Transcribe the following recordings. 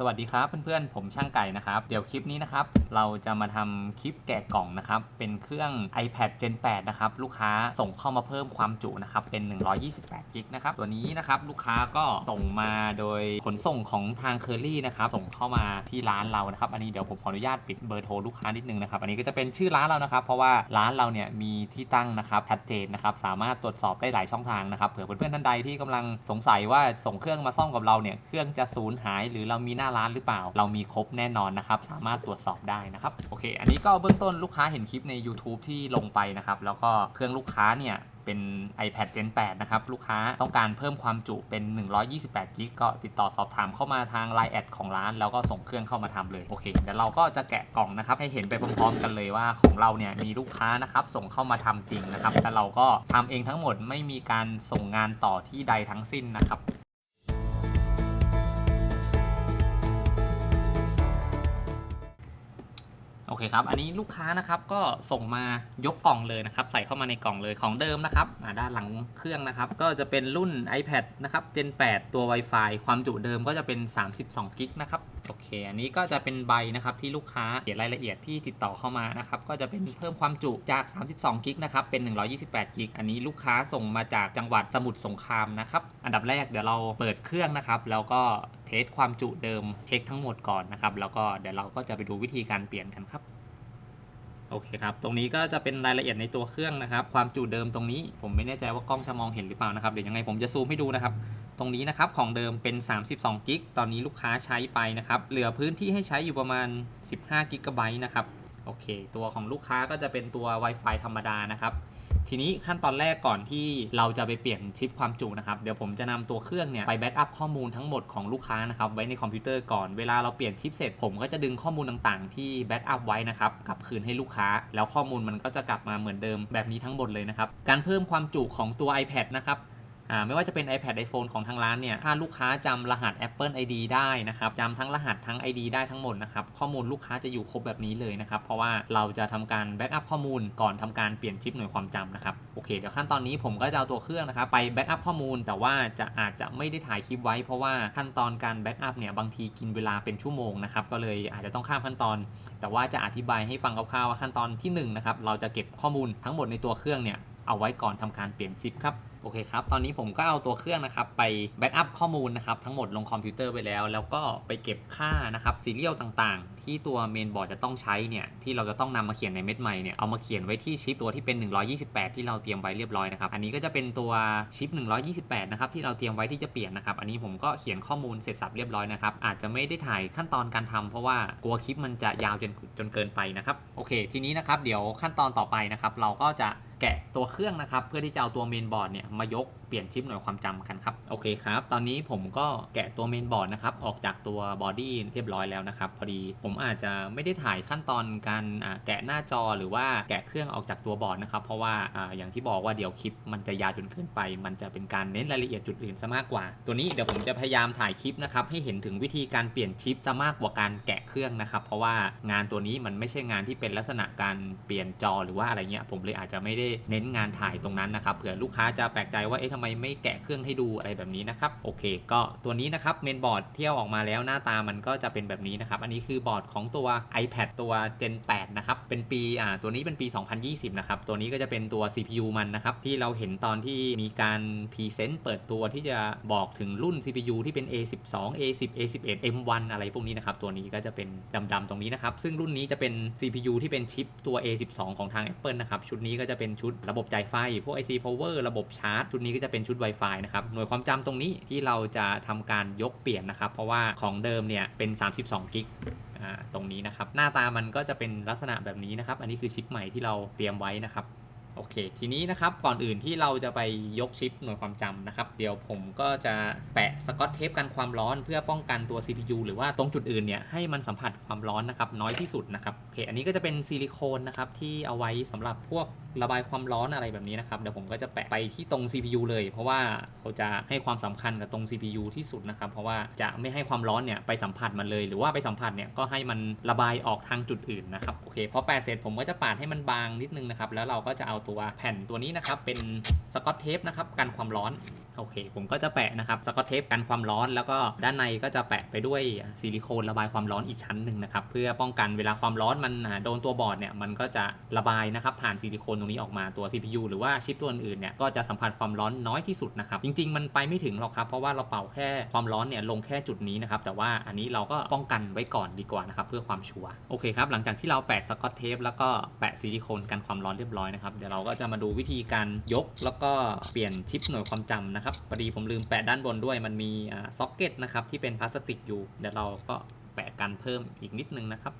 สวัสดีครับเพื่อนๆ ผมช่างไก่นะครับ เดี๋ยวคลิปนี้นะครับ เราจะมาทำคลิปแกะกล่องนะครับ เป็นเครื่อง iPad Gen 8 นะครับ ลูกค้าส่งเข้ามาเพิ่มความจุนะครับ เป็น 128 กิกนะครับ ตัวนี้นะครับ ลูกค้าก็ส่งมาโดยขนส่งของทางเคอรี่นะครับ ส่งเข้ามาที่ร้านเรานะครับ อันนี้เดี๋ยวผมขออนุญาตปิดเบอร์โทรลูกค้านิดนึงนะครับ อันนี้ก็จะเป็นชื่อร้านเรานะครับ เพราะว่าร้านเราเนี่ยมีที่ตั้งนะครับ ชัดเจนนะครับ สามารถตรวจสอบได้หลายช่องทางนะครับ เผื่อเพื่อนๆท่านใดที่กำลังสงสัยว่าส่งเครื่องมาซ่อมกับเราเนี่ย เครื่องจะสูญหายหรือเรามีหน้าร้านหรือเปล่า เรามีครบแน่นอนนะครับสามารถตรวจสอบได้นะครับโอเค อันนี้ก็เบื้องต้นลูกค้าเห็นคลิปใน YouTube ที่ลงไปนะครับแล้วก็เครื่องลูกค้าเนี่ยเป็น iPad Gen 8 นะครับ ลูกค้าต้องการเพิ่มความจุเป็น 128 g b ก็ติดต่อสอบถามเข้ามาทาง Line แอดของร้าน แล้วก็ส่งเครื่องเข้ามาทำเลย โอเคเดี๋ยวเราก็จะแกะกล่องนะครับ ให้เห็นไปพร้อมๆกันเลยว่าของเราเนี่ยมีลูกค้านะครับ ส่งเข้ามาทำจริงนะครับ แต่เราก็ทำเองทั้งหมดไม่มีการส่งงานต่อที่ใดทั้งสิ้นนะครับ โอเคครับ อันนี้ลูกค้านะครับก็ส่งมายกกล่องเลยนะครับ ใส่เข้ามาในกล่องเลยของเดิมนะครับด้านหลังเครื่องนะครับ ก็จะเป็นรุ่น iPad นะครับ Gen 8 ตัว Wi-Fi ความจุเดิมก็จะเป็น 32กิกนะครับโอเค อันนี้ก็จะเป็นใบนะครับที่ลูกค้าเขียนรายละเอียดที่ติดต่อเข้ามานะครับ ก็จะเป็นเพิ่มความจุจาก 32กิกนะครับ เป็น 128กิก อันนี้ลูกค้าส่งมาจากจังหวัดสมุทรสงครามนะครับ อันดับแรกเดี๋ยวเราเปิดเครื่องนะครับ แล้วก็ เทสความจุเดิมเช็คทั้งหมดก่อนนะครับ แล้วก็เดี๋ยวเราก็จะไปดูวิธีการเปลี่ยนกันครับโอเคครับ ตรงนี้ก็จะเป็นรายละเอียดในตัวเครื่องนะครับ ความจุเดิมตรงนี้ผมไม่แน่ใจว่ากล้องจะมองเห็นหรือเปล่านะครับ เดี๋ยวยังไงผมจะซูมให้ดูนะครับ ตรงนี้นะครับของเดิมเป็น 32กิก ตอนนี้ลูกค้าใช้ไปนะครับ เหลือพื้นที่ให้ใช้อยู่ประมาณ 15กิกะไบต์นะครับ โอเค ตัวของลูกค้าก็จะเป็นตัว Wi-Fi ธรรมดานะครับ ทีนี้ขั้นตอนแรกก่อนที่เราจะไปเปลี่ยนชิปความจุนะครับ เดี๋ยวผมจะนำตัวเครื่องเนี่ยไปแบ็กอัพข้อมูลทั้งหมดของลูกค้านะครับไว้ในคอมพิวเตอร์ก่อน เวลาเราเปลี่ยนชิปเสร็จผมก็จะดึงข้อมูลต่างๆ ที่แบ็กอัพไว้นะครับกลับคืนให้ลูกค้า แล้วข้อมูลมันก็จะกลับมาเหมือนเดิมแบบนี้ทั้งหมดเลยนะครับ การเพิ่มความจุของตัว iPad นะครับ ไม่ว่าจะเป็น iPad iPhone ของทางร้านเนี่ยถ้าลูกค้าจำรหัส Apple ID ได้นะครับจำทั้งรหัสทั้ง ID ได้ทั้งหมดนะครับข้อมูลลูกค้าจะอยู่ครบแบบนี้เลยนะครับเพราะว่าเราจะทำการแบ็กอัพข้อมูลก่อนทำการเปลี่ยนชิปหน่วยความจำนะครับโอเคเดี๋ยวขั้นตอนนี้ผมก็จะเอาตัวเครื่องนะครับไปแบ็กอัพข้อมูล แต่ว่าจะอาจจะไม่ได้ถ่ายคลิปไว้ เพราะว่าขั้นตอนการแบ็กอัพเนี่ยบางทีกินเวลาเป็นชั่วโมงนะครับก็เลยอาจจะต้องข้ามขั้นตอน แต่ว่าจะอธิบายให้ฟังคร่าวๆว่าขั้นตอนที่หนึ่งนะครับเราจะเก็บข้อมูลทั้งหมดในตัวเครื่องเนี่ยเอาไว้ก่อนทำการเปลี่ยนชิปครับ โอเคครับ ตอนนี้ผมก็เอาตัวเครื่องนะครับไปแบ็กอัพข้อมูลนะครับทั้งหมดลงคอมพิวเตอร์ไปแล้ว แล้วก็ไปเก็บค่านะครับซีเรียลต่างๆ ที่ตัวเมนบอร์ดจะต้องใช้เนี่ยที่เราจะต้องนำมาเขียนในเม็ดใหม่เนี่ยเอามาเขียนไว้ที่ชิปตัวที่เป็น 128 ที่เราเตรียมไว้เรียบร้อยนะครับอันนี้ก็จะเป็นตัวชิป 128 นะครับที่เราเตรียมไว้ที่จะเปลี่ยนนะครับอันนี้ผมก็เขียนข้อมูลเสร็จสับเรียบร้อยนะครับอาจจะไม่ได้ถ่ายขั้นตอนการทำเพราะว่ากลัวคลิปมันจะยาวจนจนเกินไปนะครับโอเค ทีนี้นะครับเดี๋ยวขั้นตอนต่อไปนะครับเราก็จะแกะตัวเครื่องนะครับเพื่อที่จะเอาตัวเมนบอร์ดเนี่ยมายก เปลี่ยนชิปหน่วยความจำกันครับ โอเคครับ ตอนนี้ผมก็แกะตัวเมนบอร์ดนะครับ ออกจากตัวบอดี้เรียบร้อยแล้วนะครับ พอดีผมอาจจะไม่ได้ถ่ายขั้นตอนการแกะหน้าจอหรือว่าแกะเครื่องออกจากตัวบอร์ดนะครับ เพราะว่าออย่างที่บอกว่าเดี๋ยวคลิปมันจะยาวจนเกินไป มันจะเป็นการเน้นรายละเอียดจุดอื่นซะมากกว่า ตัวนี้เดี๋ยวผมจะพยายามถ่ายคลิปนะครับให้เห็นถึงวิธีการเปลี่ยนชิปซะมากกว่าการแกะเครื่องนะครับ เพราะว่างานตัวนี้มันไม่ใช่งานที่เป็นลักษณะการเปลี่ยนจอหรือว่าอะไรเงี้ยผมเลยอาจจะไม่ได้เน้นงานถ่ายตรงนั้นนะครับเผื่อลูกค้าจะแปลกใจว่าเอ๊ะทำไมไม่แกะเครื่องให้ดูอะไรแบบนี้นะครับโอเค ก็ตัวนี้นะครับเมนบอร์ดเที่ยวออกมาแล้วหน้าตามันก็จะเป็นแบบนี้นะครับอันนี้คือบอร์ดของตัว iPad ตัว Gen 8นะครับเป็นปีอ่าตัวนี้เป็นปี 2020นะครับตัวนี้ก็จะเป็นตัว CPU มันนะครับที่เราเห็นตอนที่มีการพรีเซนต์เปิดตัวที่จะบอกถึงรุ่น CPU ที่เป็น A12 A10 A11 M1 อะไรพวกนี้นะครับตัวนี้ก็จะเป็นดำๆตรงนี้นะครับซึ่งรุ่นนี้จะเป็น CPU ที่เป็นชิปตัว A12 ของทาง Apple นะครับชุดนี้ก็จะเป็นชุดระบบจ่ายไฟพวก IC Power ระบบชาร์จชุดนี้ก็จะเป็นชุด Wi-Fi นะครับ หน่วยความจำตรงนี้ที่เราจะทำการยกเปลี่ยนนะครับ เพราะว่าของเดิมเนี่ยเป็น 32กิกตรงนี้นะครับ หน้าตามันก็จะเป็นลักษณะแบบนี้นะครับ อันนี้คือชิปใหม่ที่เราเตรียมไว้นะครับ โอเค ทีนี้นะครับก่อนอื่นที่เราจะไปยกชิปหน่วยความจำนะครับ เดี๋ยวผมก็จะแปะสกอตเทปกันความร้อนเพื่อป้องกันตัว CPU หรือว่าตรงจุดอื่นเนี่ยให้มันสัมผัสความร้อนนะครับน้อยที่สุดนะครับโอเค อันนี้ก็จะเป็นซิลิโคนนะครับที่เอาไว้สำหรับพวกระบายความร้อนอะไรแบบนี้นะครับเดี๋ยวผมก็จะแปะไปที่ตรง CPU เลย เพราะว่าเราจะให้ความสำคัญกับตรง CPU ที่สุดนะครับเพราะว่าจะไม่ให้ความร้อนเนี่ยไปสัมผัสมันเลย หรือว่าไปสัมผัสเนี่ยก็ให้มันระบายออกทางจุดอื่นนะครับโอเคพอแปะเสร็จผมก็จะปาดให้มันบางนิดนึงนะครับแล้วเราก็จะเอาตัวแผ่นตัวนี้นะครับเป็นสกอตเทปนะครับกันความร้อน โอเค ผมก็จะแปะนะครับสกอตเทปกันความร้อน แล้วก็ด้านในก็จะแปะไปด้วยซิลิโคนระบายความร้อนอีกชั้นหนึ่งนะครับ เพื่อป้องกันเวลาความร้อนมันโดนตัวบอร์ดเนี่ยมันก็จะระบายนะครับผ่านซิลิโคนตรงนี้ออกมาตัว CPU หรือว่าชิปตัวอื่นเนี่ยก็จะสัมผัสความร้อนน้อยที่สุดนะครับ จริง ๆ มันไปไม่ถึงหรอกครับ เพราะว่าเราเป่าแค่ความร้อนเนี่ยลงแค่จุดนี้นะครับ แต่ว่าอันนี้เราก็ป้องกันไว้ก่อนดีกว่านะครับเพื่อความชัวร์โอเคครับ หลังจากที่เราแปะสกอตเทปแล้วก็แปะซิลิโคนกันความร้อนเรียบร้อยนะครับเดี๋ยวเราก็จะมาดูวิธีการยก แล้วก็เปลี่ยนชิปหน่วยความจำนะครับพอดีผมลืมแปะด้านบนด้วยมันมีซ็อกเก็ตนะครับที่เป็นพลาสติกอยู่เดี๋ยวเราก็แปะกันเพิ่มอีกนิดนึงนะครับ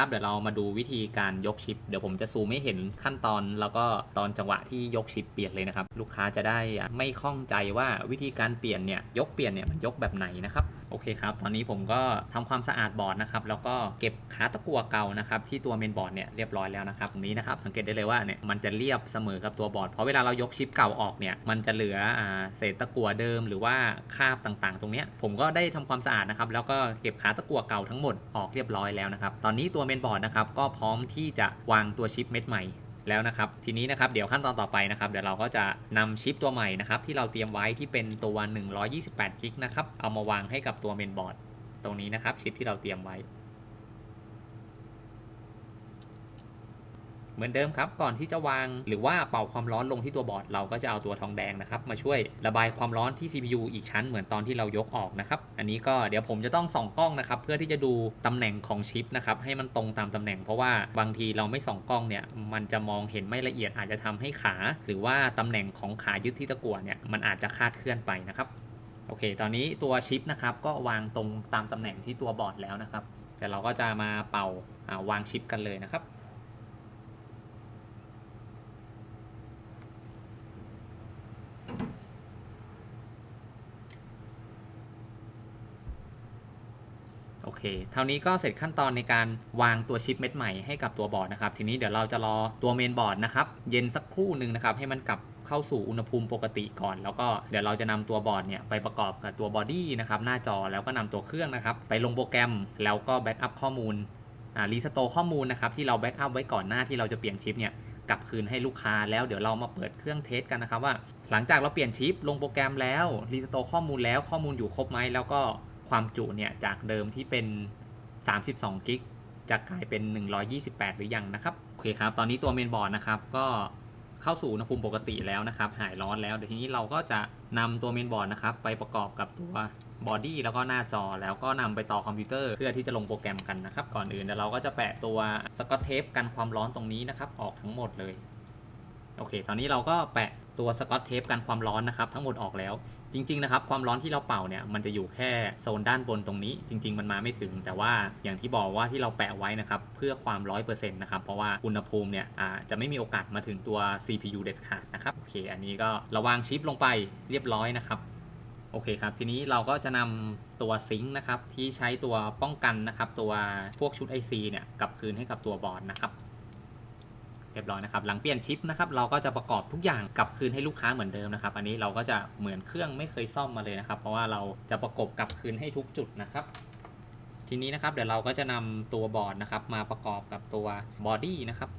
นะครับ เดี๋ยวเรามาดูวิธีการยกชิป เดี๋ยวผมจะซูมให้เห็นขั้นตอน แล้วก็ตอนจังหวะที่ยกชิปเปลี่ยนเลยนะครับ ลูกค้าจะได้ไม่ข้องใจว่าวิธีการเปลี่ยนเนี่ยยกเปลี่ยนเนี่ยมันยกแบบไหนนะครับ โอเคครับ ตอนนี้ผมก็ทำความสะอาดบอร์ดนะครับ แล้วก็เก็บขาตะกั่วเก่านะครับ ที่ตัวเมนบอร์ดเนี่ยเรียบร้อยแล้วนะครับตรงนี้นะครับ สังเกตได้เลยว่าเนี่ยมันจะเรียบเสมอกับตัวบอร์ด เพราะเวลาเรายกชิปเก่าออกเนี่ย มันจะเหลืออเศษตะกั่วเดิมหรือว่าคราบต่างๆ ตรงเนี้ยผมก็ได้ทำความสะอาดนะครับ แล้วก็เก็บขาตะกั่วเก่าทั้งหมดออกเรียบร้อยแล้วนะครับ ตอนนี้ตัวเมนบอร์ดนะครับ ก็พร้อมที่จะวางตัวชิปเม็ดใหม่ แล้วนะครับ ทีนี้นะครับเดี๋ยวขั้นตอนต่อไปนะครับเดี๋ยวเราก็จะนำชิปตัวใหม่นะครับที่เราเตรียมไว้ที่เป็นตัว 128กิกนะครับเอามาวางให้กับตัวเมนบอร์ดตรงนี้นะครับชิปที่เราเตรียมไว้ เหมือนเดิมครับ ก่อนที่จะวางหรือว่าเป่าความร้อนลงที่ตัวบอร์ด เราก็จะเอาตัวทองแดงนะครับมาช่วยระบายความร้อนที่ CPU อีกชั้นเหมือนตอนที่เรายกออกนะครับ อันนี้ก็เดี๋ยวผมจะต้องส่องกล้องนะครับเพื่อที่จะดูตำแหน่งของชิปนะครับให้มันตรงตามตำแหน่ง เพราะว่าบางทีเราไม่ส่องกล้องเนี่ยมันจะมองเห็นไม่ละเอียดอาจจะทำให้ขา หรือว่าตำแหน่งของขายึดที่ตะกั่วเนี่ยมันอาจจะคาดเคลื่อนไปนะครับโอเค ตอนนี้ตัวชิปนะครับก็วางตรงตามตำแหน่งที่ตัวบอร์ดแล้วนะครับเดี๋ยวเราก็จะมาเป่าวางชิปกันเลยนะครับ เค เท่านี้ก็เสร็จขั้นตอนในการวางตัวชิปเม็ดใหม่ให้กับตัวบอร์ดนะครับ ทีนี้เดี๋ยวเราจะรอตัวเมนบอร์ดนะครับ เย็นสักครู่หนึ่งนะครับ ให้มันกลับเข้าสู่อุณหภูมิปกติก่อน แล้วก็เดี๋ยวเราจะนำตัวบอร์ดเนี่ยไปประกอบกับตัวบอดี้นะครับหน้าจอแล้วก็นำตัวเครื่องนะครับ ไปลงโปรแกรมแล้วก็แบ็กอัพข้อมูลรีสโตร์ข้อมูลนะครับที่เราแบ็กอัพไว้ก่อนหน้าที่เราจะเปลี่ยนชิปเนี่ยกลับคืนให้ลูกค้าแล้วเดี๋ยวเรามาเปิดเครื่องเทสกันนะครับว่า หลังจากเราเปลี่ยนชิปลงโปรแกรมแล้วรีสโตร์ข้อมูลแล้วข้อมูลอยู่ครบไหมแล้วก็ ความจุเนี่ยจากเดิมที่เป็น 32กิกจะกลายเป็น 128 หรือยังนะครับ โอเคครับ ตอนนี้ตัวเมนบอร์ดนะครับก็เข้าสู่อุณหภูมิปกติแล้วนะครับ หายร้อนแล้ว เดี๋ยวทีนี้เราก็จะนำตัวเมนบอร์ดนะครับไปประกอบกับตัวบอดี้แล้วก็หน้าจอแล้วก็นำไปต่อคอมพิวเตอร์เพื่อที่จะลงโปรแกรมกันนะครับ ก่อนอื่นเดี๋ยวเราก็จะแปะตัวสกอตเทปกันความร้อนตรงนี้นะครับ ออกทั้งหมดเลย โอเค ตอนนี้เราก็แปะตัวสกอตเทปกันความร้อนนะครับ ทั้งหมดออกแล้ว จริงๆนะครับความร้อนที่เราเป่าเนี่ยมันจะอยู่แค่โซนด้านบนตรงนี้ จริง ๆ มันมาไม่ถึง แต่ว่าอย่างที่บอกว่าที่เราแปะไว้นะครับเพื่อความร้อยเปอร์เซ็นต์นะครับเพราะว่าอุณหภูมิเนี่ยจะไม่มีโอกาสมาถึงตัว CPU เด็ดขาดนะครับโอเค อันนี้ก็ระวางชิปลงไปเรียบร้อยนะครับโอเคครับ ทีนี้เราก็จะนำตัวซิงค์นะครับที่ใช้ตัวป้องกันนะครับตัวพวกชุด IC เนี่ยกลับคืนให้กับตัวบอร์ดนะครับ เรียบร้อยนะครับ หลังเปลี่ยนชิปนะครับ เราก็จะประกอบทุกอย่างกลับคืนให้ลูกค้าเหมือนเดิมนะครับ อันนี้เราก็จะเหมือนเครื่องไม่เคยซ่อมมาเลยนะครับ เพราะว่าเราจะประกบกลับคืนให้ทุกจุดนะครับ ทีนี้นะครับ เดี๋ยวเราก็จะนำตัวบอร์ดนะครับ มาประกอบกับตัวบอดี้นะครับ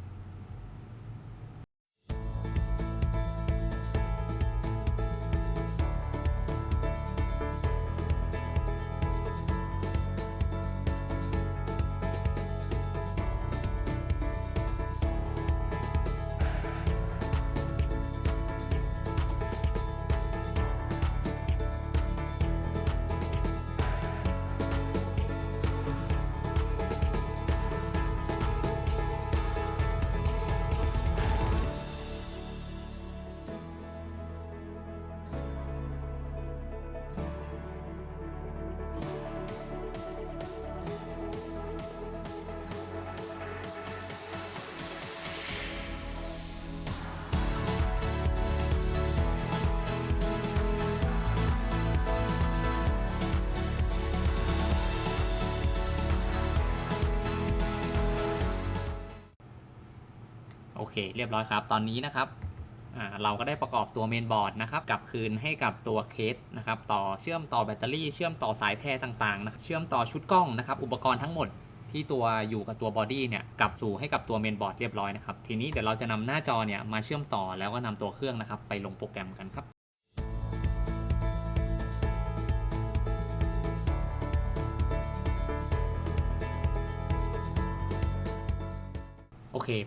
เรียบร้อยครับ ตอนนี้นะครับเราก็ได้ประกอบตัวเมนบอร์ดนะครับกับคืนให้กับตัวเคสนะครับต่อเชื่อมต่อแบตเตอรี่ เชื่อมต่อสายแพรต่างๆนะเชื่อมต่อชุดกล้องนะครับอุปกรณ์ทั้งหมดที่ตัวอยู่กับตัวบอดี้เนี่ยกลับสู่ให้กับตัวเมนบอร์ดเรียบร้อยนะครับทีนี้เดี๋ยวเราจะนำหน้าจอเนี่ยมาเชื่อมต่อแล้วก็นำตัวเครื่องนะครับไปลงโปรแกรมกันครับ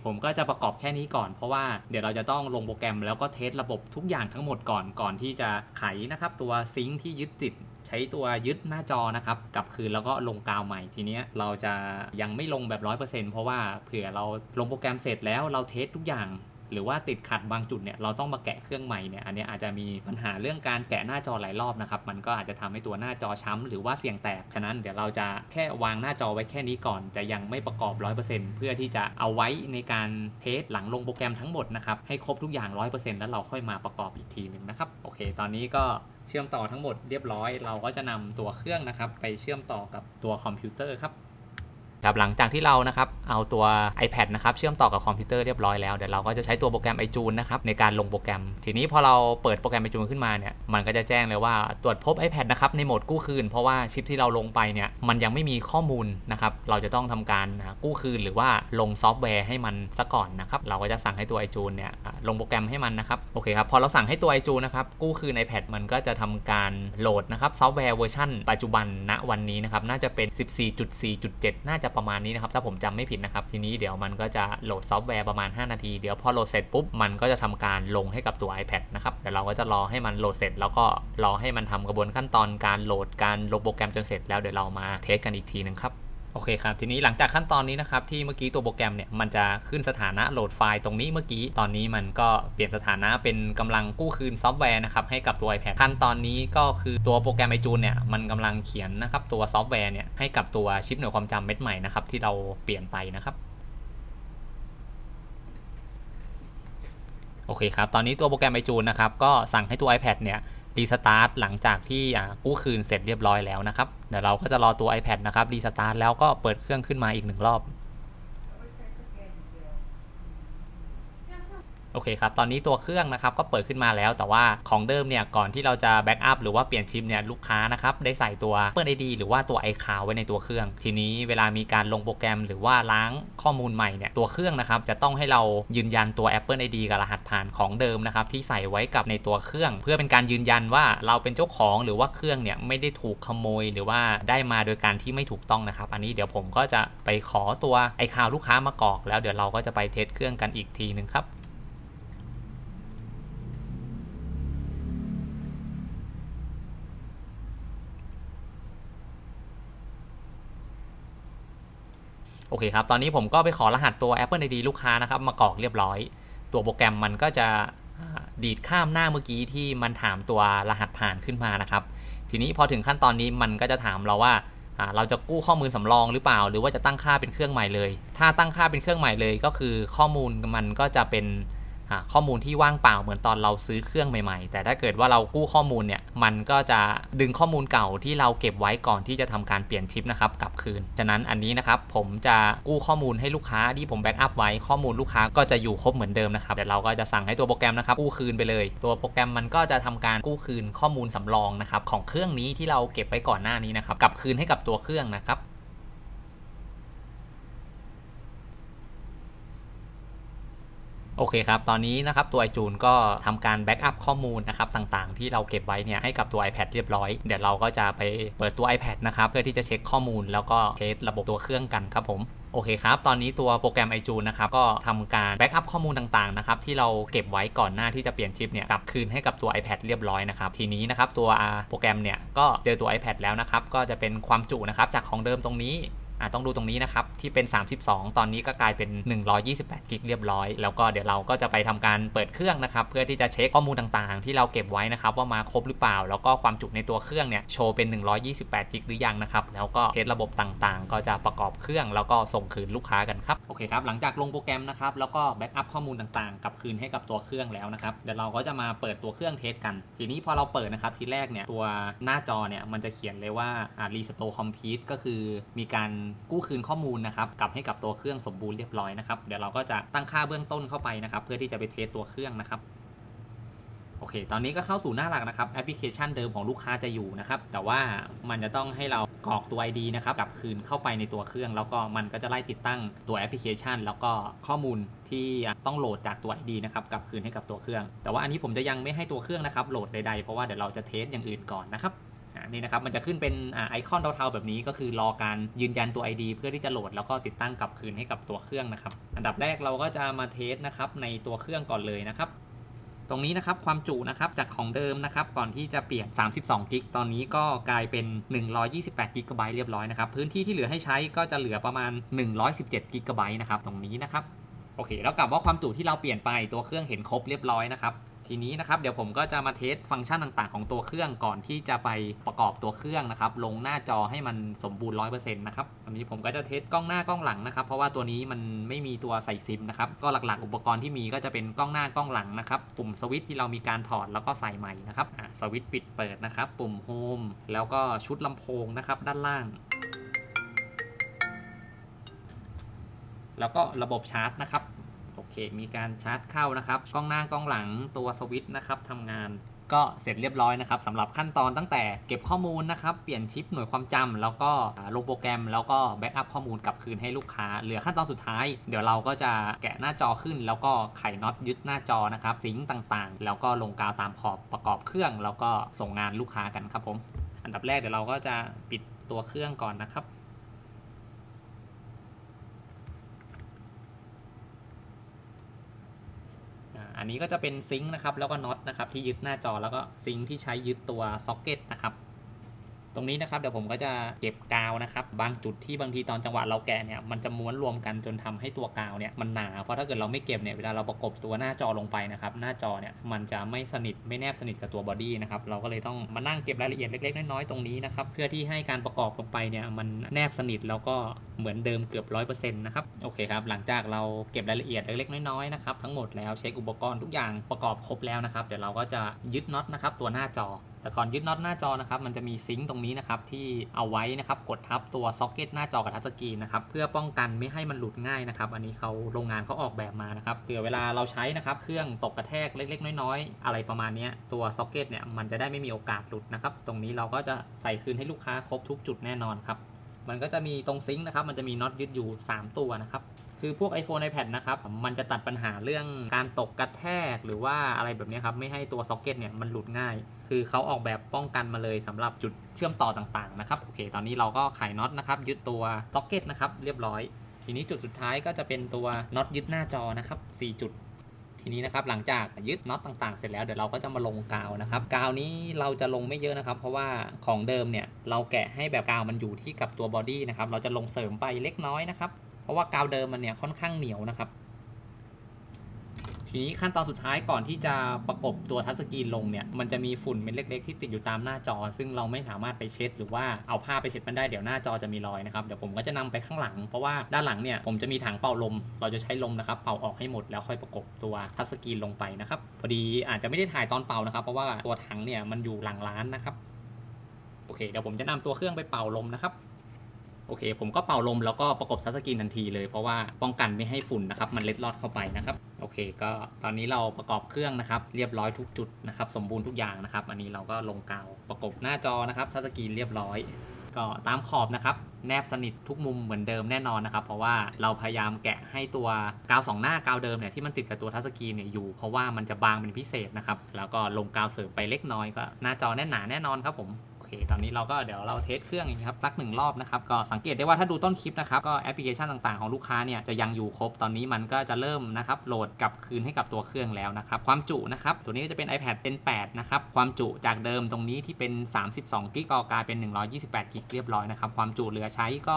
ผมก็จะประกอบแค่นี้ก่อน เพราะว่าเดี๋ยวเราจะต้องลงโปรแกรมแล้วก็เทสระบบทุกอย่างทั้งหมดก่อนก่อนที่จะไขนะครับตัวซิงค์ที่ยึดติดใช้ตัวยึดหน้าจอนะครับกลับคืนแล้วก็ลงกาวใหม่ทีเนี้ยเราจะยังไม่ลงแบบ 100%เพราะว่าเผื่อเราลงโปรแกรมเสร็จแล้วเราเทสทุกอย่าง หรือว่าติดขัดบางจุดเนี่ยเราต้องมาแกะเครื่องใหม่เนี่ยอันนี้อาจจะมีปัญหาเรื่องการแกะหน้าจอหลายรอบนะครับมันก็อาจจะทำให้ตัวหน้าจอช้ำหรือว่าเสี่ยงแตกฉะนั้นเดี๋ยวเราจะแค่วางหน้าจอไว้แค่นี้ก่อนจะยังไม่ประกอบ 100%เพื่อที่จะเอาไว้ในการเทสหลังลงโปรแกรมทั้งหมดนะครับให้ครบทุกอย่าง 100%แล้วเราค่อยมาประกอบอีกทีหนึ่งนะครับโอเค ตอนนี้ก็เชื่อมต่อทั้งหมดเรียบร้อย เราก็จะนำตัวเครื่องนะครับไปเชื่อมต่อกับตัวคอมพิวเตอร์ครับ ครับหลังจากที่เรานะครับเอาตัว iPad นะครับเชื่อมต่อกับคอมพิวเตอร์เรียบร้อยแล้วเดี๋ยวเราก็จะใช้ตัวโปรแกรม iJune นะครับในการลงโปรแกรม ทีนี้พอเราเปิดโปรแกรม iJune ขึ้นมาเนี่ยมันก็จะแจ้งเลยว่าตรวจพบ iPad นะครับในโหมดกู้คืน เพราะว่าชิปที่เราลงไปเนี่ยมันยังไม่มีข้อมูลนะครับเราจะต้องทำการกู้คืนหรือว่าลงซอฟต์แวร์ให้มันซะก่อนนะครับเราก็จะสั่งให้ตัว iJune เนี่ย ลงโปรแกรมให้มันนะครับ โอเคครับ พอเราสั่งให้ตัว iJune นะครับ กู้คืน iPad มันก็จะทำการโหลดนะครับซอฟต์แวร์เวอร์ชันปัจจุบันณวันนี้นะครับ น่าจะเป็น 14.4.7 น่าจะประมาณนี้นะครับ ถ้าผมจำไม่ผิดนะครับ ทีนี้เดี๋ยวมันก็จะโหลดซอฟต์แวร์ประมาณ 5 นาที เดี๋ยวพอโหลดเสร็จปุ๊บ มันก็จะทำการลงให้กับตัว iPad นะครับ เดี๋ยวเราก็จะรอให้มันโหลดเสร็จ แล้วก็รอให้มันทำกระบวนขั้นตอนการโหลดการลงโปรแกรมจนเสร็จแล้วเดี๋ยวเรามาเทสกันอีกทีหนึ่งครับ โอเคครับ ทีนี้หลังจากขั้นตอนนี้นะครับ ที่เมื่อกี้ตัวโปรแกรมเนี่ย มันจะขึ้นสถานะโหลดไฟล์ตรงนี้เมื่อกี้ ตอนนี้มันก็เปลี่ยนสถานะเป็นกำลังกู้คืนซอฟต์แวร์นะครับ ให้กับตัว iPad ขั้นตอนนี้ก็คือตัวโปรแกรม iJune เนี่ย มันกำลังเขียนนะครับตัวซอฟต์แวร์เนี่ยให้กับตัวชิปหน่วยความจำเม็ดใหม่นะครับที่เราเปลี่ยนไปนะครับโอเคครับ ตอนนี้ตัวโปรแกรม iJune นะครับ ก็สั่งให้ตัว iPad เนี่ย รีสตาร์ทหลังจากที่กู้คืนเสร็จเรียบร้อยแล้วนะครับ เดี๋ยวเราก็จะรอตัว iPad นะครับรีสตาร์ทแล้วก็เปิดเครื่องขึ้นมาอีกหนึ่งรอบ โอเคครับ ตอนนี้ตัวเครื่องนะครับก็เปิดขึ้นมาแล้ว แต่ว่าของเดิมเนี่ยก่อนที่เราจะแบ็กอัพหรือว่าเปลี่ยนชิปเนี่ยลูกค้านะครับได้ใส่ตัว Apple ID หรือว่าตัว iCloud ไว้ในตัวเครื่อง ทีนี้เวลามีการลงโปรแกรมหรือว่าล้างข้อมูลใหม่เนี่ยตัวเครื่องนะครับจะต้องให้เรายืนยันตัว Apple ID กับรหัสผ่านของเดิมนะครับที่ใส่ไว้กับในตัวเครื่อง เพื่อเป็นการยืนยันว่าเราเป็นเจ้าของหรือว่าเครื่องเนี่ยไม่ได้ถูกขโมยหรือว่าได้มาโดยการที่ไม่ถูกต้องนะครับ อันนี้เดี๋ยวผมก็จะไปขอตัว iCloud ลูกค้ามากรอก แล้วเดี๋ยวเราก็จะไปเทสเครื่องกันอีกทีนึงครับ อเคครับ ตอนนี้ผมก็ไปขอรหัสตัว Apple ID ลูกค้านะครับ มากรอกเรียบร้อย ตัวโปรแกรมมันก็จะดีดข้ามหน้าเมื่อกี้ที่มันถามตัวรหัสผ่านขึ้นมานะครับ ทีนี้พอถึงขั้นตอนนี้มันก็จะถามเราว่าเราจะกู้ข้อมูลสำรองหรือเปล่า หรือว่าจะตั้งค่าเป็นเครื่องใหม่เลย ถ้าตั้งค่าเป็นเครื่องใหม่เลย ก็คือข้อมูลมันก็จะเป็น ข้อมูลที่ว่างเปล่าเหมือนตอนเราซื้อเครื่องใหม่ๆ แต่ถ้าเกิดว่าเรากู้ข้อมูลเนี่ยมันก็จะดึงข้อมูลเก่าที่เราเก็บไว้ก่อนที่จะทำการเปลี่ยนชิปนะครับกลับคืน ฉะนั้นอันนี้นะครับผมจะกู้ข้อมูลให้ลูกค้าที่ผมแบ็กอัพไว้ข้อมูลลูกค้าก็จะอยู่ครบเหมือนเดิมนะครับเดี๋ยวเราก็จะสั่งให้ตัวโปรแกรมนะครับกู้คืนไปเลย ตัวโปรแกรมมันก็จะทำการกู้คืนข้อมูลสำรองนะครับของเครื่องนี้ที่เราเก็บไว้ก่อนหน้านี้นะครับกลับคืนให้กับตัวเครื่องนะครับ โอเคครับ ตอนนี้นะครับตัว iJune ก็ทำการแบ็กอัพข้อมูลนะครับต่างๆ ที่เราเก็บไว้เนี่ยให้กับตัว iPad เรียบร้อย เดี๋ยวเราก็จะไปเปิดตัว iPad นะครับ เพื่อที่จะเช็คข้อมูลแล้วก็เทสระบบตัวเครื่องกันครับผมโอเคครับ ตอนนี้ตัวโปรแกรม iJune นะครับ ก็ทำการแบ็กอัพข้อมูลต่างๆ นะครับ ที่เราเก็บไว้ก่อนหน้าที่จะเปลี่ยนชิปเนี่ย กลับคืนให้กับตัว iPad เรียบร้อยนะครับ ทีนี้นะครับ ตัวโปรแกรมเนี่ย ก็เจอตัว iPad แล้วนะครับ ก็จะเป็นความจุนะครับ จากของเดิมตรงนี้ อะต้องดูตรงนี้นะครับ ที่เป็น 32 ตอนนี้ก็กลายเป็น 128 กิกเรียบร้อย แล้วก็เดี๋ยวเราก็จะไปทำการเปิดเครื่องนะครับ เพื่อที่จะเช็คข้อมูลต่างๆ ที่เราเก็บไว้นะครับ ว่ามาครบหรือเปล่า แล้วก็ความจุในตัวเครื่องเนี่ยโชว์เป็น 128 กิกหรือยังนะครับ แล้วก็เทสระบบต่างๆ ก็จะประกอบเครื่อง แล้วก็ส่งคืนลูกค้ากันครับ โอเคครับ หลังจากลงโปรแกรมนะครับ แล้วก็แบ็กอัพข้อมูลต่างๆกลับคืนให้กับตัวเครื่องแล้วนะครับ เดี๋ยวเราก็จะมาเปิดตัวเครื่องเทสกัน ทีนี้พอเราเปิดนะครับ ทีแรกเนี่ยตัวหน้าจอเนี่ยมันจะเขียนเลยว่าอ่า restore complete ก็คือมีการกู้คืนข้อมูลนะครับกลับให้กับตัวเครื่องสมบูรณ์เรียบร้อยนะครับเดี๋ยวเราก็จะตั้งค่าเบื้องต้นเข้าไปนะครับ เพื่อที่จะไปเทสตัวเครื่องนะครับโอเค ตอนนี้ก็เข้าสู่หน้าหลักนะครับ แอปพลิเคชันเดิมของลูกค้าจะอยู่นะครับ แต่ว่ามันจะต้องให้เรากรอกตัว ID นะครับกลับคืนเข้าไปในตัวเครื่อง แล้วก็มันก็จะไล่ติดตั้งตัวแอปพลิเคชัน แล้วก็ข้อมูลที่ต้องโหลดจากตัว ID นะครับกลับคืนให้กับตัวเครื่อง แต่ว่าอันนี้ผมจะยังไม่ให้ตัวเครื่องนะครับโหลดใดๆ เพราะว่าเดี๋ยวเราจะเทสอย่างอื่นก่อนนะครับ นี่นะครับมันจะขึ้นเป็นไอคอนเทาๆแบบนี้ก็คือรอการยืนยันตัว ID เพื่อที่จะโหลดแล้วก็ติดตั้งกลับคืนให้กับตัวเครื่องนะครับ อันดับแรกเราก็จะมาเทสนะครับในตัวเครื่องก่อนเลยนะครับตรงนี้นะครับความจุนะครับจากของเดิมนะครับก่อนที่จะเปลี่ยน 32กิกตอนนี้ก็กลายเป็น 128กิกะไบต์เรียบร้อยนะครับพื้นที่ที่เหลือให้ใช้ก็จะเหลือประมาณ 117กิกะไบต์นะครับตรงนี้นะครับโอเคแล้วกลับว่าความจุที่เราเปลี่ยนไปตัวเครื่องเห็นครบเรียบร้อยนะครับ ทีนี้นะครับเดี๋ยวผมก็จะมาเทสฟังก์ชันต่างๆ ของตัวเครื่องก่อนที่จะไปประกอบตัวเครื่องนะครับ ลงหน้าจอให้มันสมบูรณ์100%นะครับอันนี้ผมก็จะเทสกล้องหน้ากล้องหลังนะครับ เพราะว่าตัวนี้มันไม่มีตัวใส่ซิมนะครับ ก็หลักๆ อุปกรณ์ที่มีก็จะเป็นกล้องหน้ากล้องหลังนะครับ ปุ่มสวิตช์ที่เรามีการถอดแล้วก็ใส่ใหม่นะครับสวิตช์ปิดเปิดนะครับ ปุ่มโฮมแล้วก็ชุดลำโพงนะครับ ด้านล่างแล้วก็ระบบชาร์จนะครับ เคมีการชาร์จเข้านะครับ กล้องหน้ากล้องหลังตัวสวิตช์นะครับทำงานก็เสร็จเรียบร้อยนะครับสำหรับขั้นตอนตั้งแต่เก็บข้อมูลนะครับเปลี่ยนชิปหน่วยความจำแล้วก็ลงโปรแกรม แล้วก็แบ็กอัพข้อมูลกลับคืนให้ลูกค้า เหลือขั้นตอนสุดท้าย เดี๋ยวเราก็จะแกะหน้าจอขึ้น แล้วก็ไขน็อตยึดหน้าจอนะครับซิงค์ต่างๆ แล้วก็ลงกาวตามขอบประกอบเครื่อง แล้วก็ส่งงานลูกค้ากันครับผม อันดับแรกเดี๋ยวเราก็จะปิดตัวเครื่องก่อนนะครับ อันนี้ก็จะเป็นซิงค์นะครับแล้วก็น็อตนะครับที่ยึดหน้าจอแล้วก็ซิงค์ที่ใช้ยึดตัวซ็อกเก็ตนะครับ ตรงนี้นะครับเดี๋ยวผมก็จะเก็บกาวนะครับบางจุดที่บางทีตอนจังหวะเราแกะเนี่ยมันจะม้วนรวมกันจนทำให้ตัวกาวเนี่ยมันหนาเพราะถ้าเกิดเราไม่เก็บเนี่ยเวลาเราประกบตัวหน้าจอลงไปนะครับหน้าจอเนี่ยมันจะไม่สนิทไม่แนบสนิทกับตัวบอดี้นะครับเราก็เลยต้องมานั่งเก็บรายละเอียดเล็กๆน้อยๆตรงนี้นะครับเพื่อที่ให้การประกอบลงไปเนี่ยมันแนบสนิทแล้วก็เหมือนเดิมเกือบร้อยเปอร์เซ็นต์นะครับโอเคครับหลังจากเราเก็บรายละเอียดเล็กๆน้อยๆนะครับทั้งหมดแล้วเช็คอุปกรณ์ทุกอย่างประกอบครบแล้วนะครับเดี๋ยวเราก็จะยึดน็อตนะครับตัวหน้าจอ แต่ก่อนยึดน็อตหน้าจอนะครับมันจะมีซิงค์ตรงนี้นะครับที่เอาไว้นะครับกดทับตัวซ็อกเก็ตหน้าจอกับทัชสกรีนนะครับเพื่อป้องกันไม่ให้มันหลุดง่ายนะครับอันนี้เขาโรงงานเขาออกแบบมานะครับเผื่อเวลาเราใช้นะครับเครื่องตกกระแทกเล็ก ๆ น้อยๆ อะไรประมาณนี้ตัวซ็อกเก็ตเนี่ยมันจะได้ไม่มีโอกาสหลุดนะครับตรงนี้เราก็จะใส่คืนให้ลูกค้าครบทุกจุดแน่นอนครับมันก็จะมีตรงซิงค์นะครับมันจะมีน็อตยึดอยู่ 3 ตัวนะครับ คือพวก iPhone iPad นะครับ มันจะตัดปัญหาเรื่องการตกกระแทกหรือว่าอะไรแบบนี้ครับ ไม่ให้ตัวซ็อกเก็ตเนี่ยมันหลุดง่าย คือเขาออกแบบป้องกันมาเลยสำหรับจุดเชื่อมต่อต่างๆนะครับ โอเค ตอนนี้เราก็ไขน็อตนะครับ ยึดตัวซ็อกเก็ตนะครับ เรียบร้อย ทีนี้จุดสุดท้ายก็จะเป็นตัวน็อตยึดหน้าจอนะครับ 4 จุดทีนี้นะครับหลังจากยึดน็อตต่างๆ เสร็จแล้วเดี๋ยวเราก็จะมาลงกาวนะครับกาวนี้เราจะลงไม่เยอะนะครับ เพราะว่าของเดิมเนี่ยเราแกะให้แบบกาวมันอยู่ที่กับตัวบอดี้นะครับเราจะลงเสริมไปเล็กน้อยนะครับ เพราะว่ากาวเดิมมันเนี่ยค่อนข้างเหนียวนะครับ ทีนี้ขั้นตอนสุดท้ายก่อนที่จะประกบตัวทัชสกรีนลงเนี่ยมันจะมีฝุ่นเม็ดเล็กๆที่ติดอยู่ตามหน้าจอ ซึ่งเราไม่สามารถไปเช็ด หรือว่าเอาผ้าไปเช็ดมันได้เดี๋ยวหน้าจอจะมีรอยนะครับเดี๋ยวผมก็จะนำไปข้างหลังเพราะว่าด้านหลังเนี่ยผมจะมีถังเป่าลม เราจะใช้ลมนะครับ เป่าออกให้หมดแล้วค่อยประกบตัวทัชสกรีนลงไปนะครับพอดีอาจจะไม่ได้ถ่ายตอนเป่านะครับ เพราะว่าตัวถังเนี่ยมันอยู่หลังร้านนะครับโอเคเดี๋ยวผมจะนำตัวเครื่องไปเป่าลมนะครับ โอเค ผมก็เป่าลมแล้วก็ประกบทัชสกรีนทันทีเลยเพราะว่าป้องกันไม่ให้ฝุ่นนะครับ มันเล็ดลอดเข้าไปนะครับโอเค ก็ตอนนี้เราประกอบเครื่องนะครับ เรียบร้อยทุกจุดนะครับ สมบูรณ์ทุกอย่างนะครับ อันนี้เราก็ลงกาวประกบหน้าจอนะครับทัชสกรีนเรียบร้อย ก็ตามขอบนะครับแนบสนิททุกมุมเหมือนเดิมแน่นอนนะครับ เพราะว่าเราพยายามแกะให้ตัวกาวสองหน้ากาวเดิมเนี่ยที่มันติดกับตัวทัชสกรีนเนี่ยอยู่ เพราะว่ามันจะบางเป็นพิเศษนะครับแล้วก็ลงกาวเสริมไปเล็กน้อยก็หน้าจอแน่นหนาแน่นอนครับผม ตอนนี้เราก็เดี๋ยวเราเทสเครื่องอีกครับสักหนึ่งรอบนะครับก็สังเกตได้ว่าถ้าดูต้นคลิปนะครับก็แอปพลิเคชันต่างๆของลูกค้าเนี่ยจะยังอยู่ครบตอนนี้มันก็จะเริ่มนะครับโหลดกลับคืนให้กับตัวเครื่องแล้วนะครับความจุนะครับตัวนี้ก็จะเป็น iPad Gen 8นะครับ ความจุจากเดิมตรงนี้ที่เป็น 32กิกกลายเป็น 128กิกเรียบร้อยนะครับ ความจุเหลือใช้ก็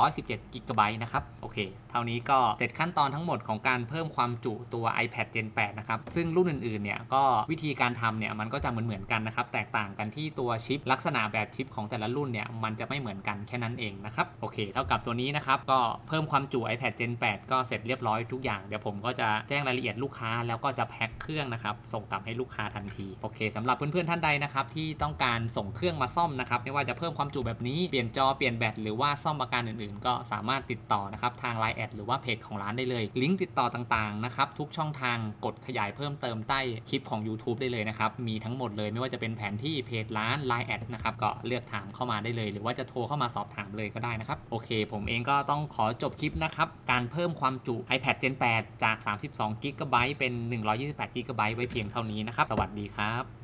117กิกะไบต์นะครับ โอเค เท่านี้ก็เสร็จขั้นตอนทั้งหมดของการเพิ่มความจุตัว iPad Gen 8 นะครับ ซึ่งรุ่นอื่นๆ เนี่ยก็วิธีการทำเนี่ยมันก็จะเหมือนๆกันนะครับ แตกต่างกันที่ตัวชิปลักษณะณะแบบชิปของแต่ละรุ่นเนี่ยมันจะไม่เหมือนกันแค่นั้นเองนะครับโอเค เท่ากับตัวนี้นะครับก็เพิ่มความจุ iPad Gen 8 ก็เสร็จเรียบร้อยทุกอย่างเดี๋ยวผมก็จะแจ้งรายละเอียดลูกค้าแล้วก็จะแพ็คเครื่องนะครับส่งกลับให้ลูกค้าทันทีโอเคสำหรับเพื่อนๆท่านใดนะครับที่ต้องการส่งเครื่องมาซ่อมนะครับไม่ว่าจะเพิ่มความจุแบบนี้เปลี่ยนจอเปลี่ยนแบตหรือว่าซ่อมอาการอื่นๆ ก็สามารถติดต่อนะครับทาง Line แอดหรือว่าเพจของร้านได้เลย ลิงก์ติดต่อต่างๆนะครับทุกช่องทางกดขยายเพิ่มเติมใต้คลิปของ YouTube ได้เลยนะครับมีทั้งหมดเลยไม่ว่าจะเป็นแผนที่เพจร้าน Line แอดนะครับ ก็เลือกถามเข้ามาได้เลย หรือว่าจะโทรเข้ามาสอบถามเลยก็ได้นะครับ โอเค ผมเองก็ต้องขอจบคลิปนะครับ การเพิ่มความจุ iPad Gen 8 จาก 32 g b เป็น 128 g b ไว้เพียงเท่านี้นะครับ สวัสดีครับ